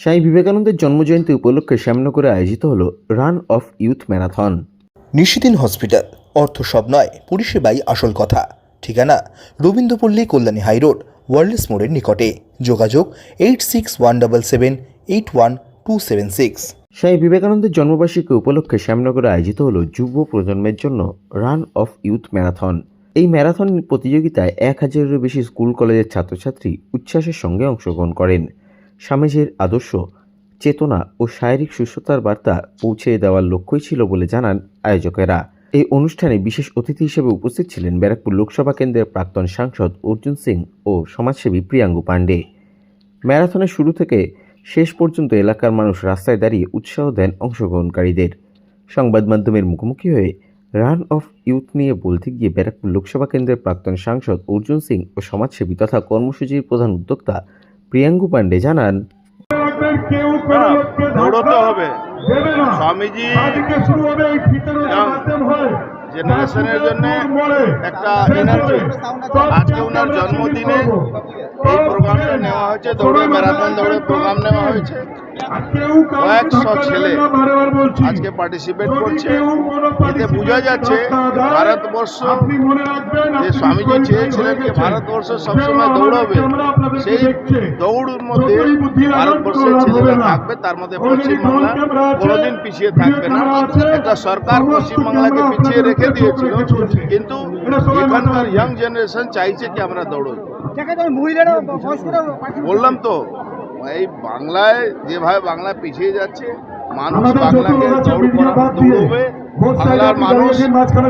স্বামী বিবেকানন্দের জন্মজয়ন্তী উপলক্ষে শ্যামনগরে আয়োজিত হল run of youth marathon. Nishidin hospital অর্থ সব নয় পরিষেবাই আসল কথা। ঠিকানা রবীন্দ্রপল্লী কল্যাণী হাইরোড ওয়ার্ল্ডস মোড়ের নিকটে। যোগাযোগ eight six one double seven eight one two seven six. Swami বিবেকানন্দের জন্মবার্ষিকী উপলক্ষে শ্যামনগরে আয়োজিত হলো যুব প্রজন্মের জন্য রান অফ ইউথ ম্যারাথন। এই ম্যারাথন প্রতিযোগিতায় এক হাজারেরও বেশি স্কুল কলেজের ছাত্রছাত্রী উচ্ছ্বাসের সঙ্গে অংশগ্রহণ করেন। স্বামীজির আদর্শ, চেতনা ও শারীরিক সুস্থতার বার্তা পৌঁছে দেওয়ার লক্ষ্যই ছিল বলে জানান আয়োজকেরা। এই অনুষ্ঠানে বিশেষ অতিথি হিসেবে উপস্থিত ছিলেন ব্যারাকপুর লোকসভা কেন্দ্রের প্রাক্তন সাংসদ অর্জুন সিং ও সমাজসেবী প্রিয়াঙ্গু পাণ্ডে। ম্যারাথনের শুরু থেকে শেষ পর্যন্ত এলাকার মানুষ রাস্তায় দাঁড়িয়ে উৎসাহ দেন অংশগ্রহণকারীদের। সংবাদ মাধ্যমের মুখোমুখি হয়ে রান অফ ইউথ নিয়ে বলতে গিয়ে ব্যারাকপুর লোকসভা কেন্দ্রের প্রাক্তন সাংসদ অর্জুন সিং ও সমাজসেবী তথা কর্মসূচির প্রধান উদ্যোক্তা প্রিয়াঙ্গু পান্ডে জানান দৌড়তে হবে। হয় জেনারেশনের একটা আজকে জন্মদিনে এই প্রোগ্রামটা নেওয়া হয়েছে, দৌড়ে ম্যারাথন দৌড়ে প্রোগ্রাম নেওয়া হয়েছে। কয়েকশো ছেলে আজকে পার্টিসিপেট করছে। এতে বোঝা যাচ্ছে ভারতবর্ষ যে স্বামীজি চেয়েছিলেন যে ভারতবর্ষ সবসময় দৌড়বে সেই দৌড়ের মধ্যে ভারতবর্ষের ছেলেরা থাকবে তার মধ্যে পশ্চিমবাংলা কোনোদিন পিছিয়ে থাকবে না। একটা সরকার পশ্চিমবাংলাকে পিছিয়ে রেখে দিয়েছিল। কিন্তু এখানকার ইয়াং জেনারেশন চাইছে কি আমরা দৌড়ই বললাম তো এই বাংলায় যেভাবে বাংলা পিছিয়ে যাচ্ছে মানুষ বাংলাকে দৌড় করা দৌড়বে বাংলার মানুষ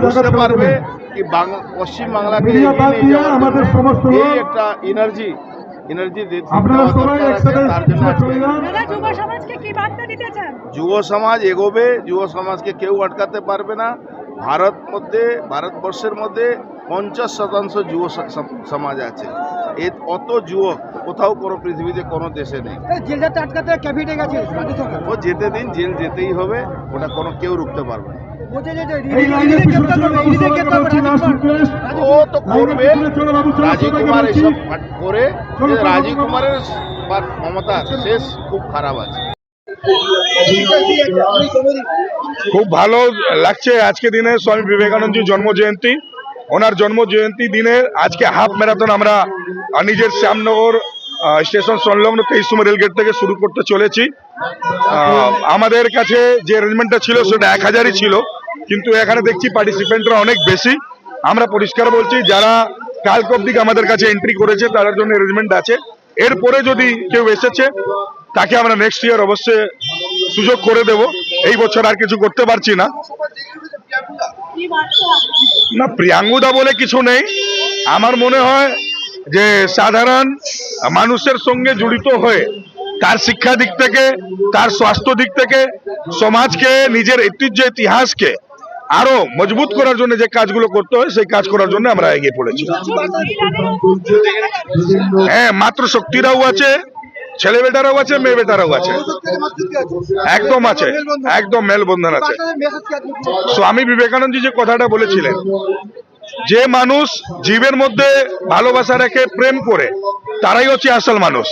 বুঝতে পারবে কি পশ্চিম বাংলাকে যাওয়ার জন্য এই একটা এনার্জি এনার্জি যুব সমাজ এগোবে যুব সমাজকে কেউ আটকাতে পারবে না। ভারত মধ্যে ভারতবর্ষের মধ্যে পঞ্চাশ শতাংশ যুব সমাজ আছে। এ অত যুবক কোথাও কোনো পৃথিবীতে কোনো দেশে নেই। জেলটাতে আটকাতে ক্যাবিনেটে গেছে ও যেতে দিন জেল যেতেই হবে ওটা কোনো কেউ রুখতে পারবে না। ও তো করবে রাজীব কুমার এসব করে রাজীব কুমারের ক্ষমতা শেষ খুব খারাপ আছে। খুব ভালো লাগছে আজকে দিনে স্বামী বিবেকানন্দজির জন্ম জয়ন্তী ওনার জন্ম জয়ন্তী দিনে আজকে হাফ ম্যারাথন আমরা নিজের শ্যামনগর স্টেশন সংলগ্ন তেইশতম রেলগেট থেকে শুরু করতে চলেছি। আমাদের কাছে যে অ্যারেঞ্জমেন্টটা ছিল সেটা এক হাজারই ছিল, কিন্তু এখানে দেখছি পার্টিসিপেন্টরা অনেক বেশি। আমরা পরিষ্কার বলছি, যারা কালকে অব্দি আমাদের কাছে এন্ট্রি করেছে, তাদের জন্য অ্যারেঞ্জমেন্ট আছে। এরপরে যদি কেউ এসেছে, তাকে আমরা নেক্সট ইয়ার অবশ্যই সুযোগ করে দেব। এই বছর আর কিছু করতে পারছি না। না, প্রিয়াঙ্গুদা বলে কিছু নেই। আমার মনে হয় যে সাধারণ মানুষের সঙ্গে জড়িত হয়ে, তার শিক্ষা দিক থেকে, তার স্বাস্থ্য দিক থেকে, সমাজকে, নিজের ঐতিহ্য, ইতিহাসকে আরও মজবুত করার জন্য যে কাজগুলো করতে হয়, সেই কাজ করার জন্য আমরা এগিয়ে পড়েছি। হ্যাঁ মাত্র শক্তিরাও আছে ছেলে বেটারাও আছে মেয়ে বেটারাও আছে একদম আছে, একদম মেলবন্ধন আছে স্বামী বিবেকানন্দ যে কথাটা বলেছিলেন যে মানুষ জীবের মধ্যে ভালোবাসা রেখে প্রেম করে তারাই হচ্ছে আসল মানুষ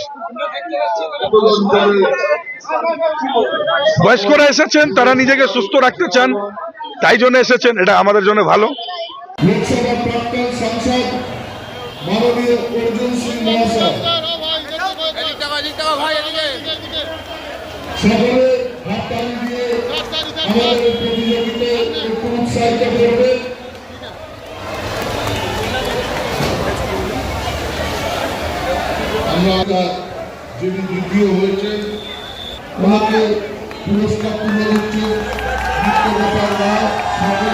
বয়স্করা এসেছেন তারা নিজেকে সুস্থ রাখতে চান তাই জন্য এসেছেন এটা আমাদের জন্য ভালো সকলে হাততালি দিয়ে আমাদের প্রতিযোগিতা একটু উৎসাহিত আমরা যিনি দ্বিতীয় হয়েছেন ওনাকে পুরস্কার তুলে দিচ্ছি বিশ্বব্যাপার রায় সকলে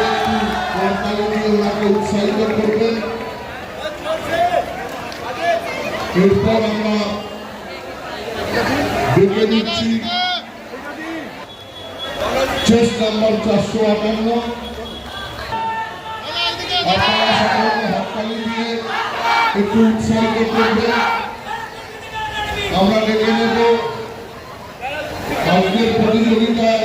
একটু উৎসাহিত করবেন। আমরা ডেকে নেব। আজকের প্রতিযোগিতায়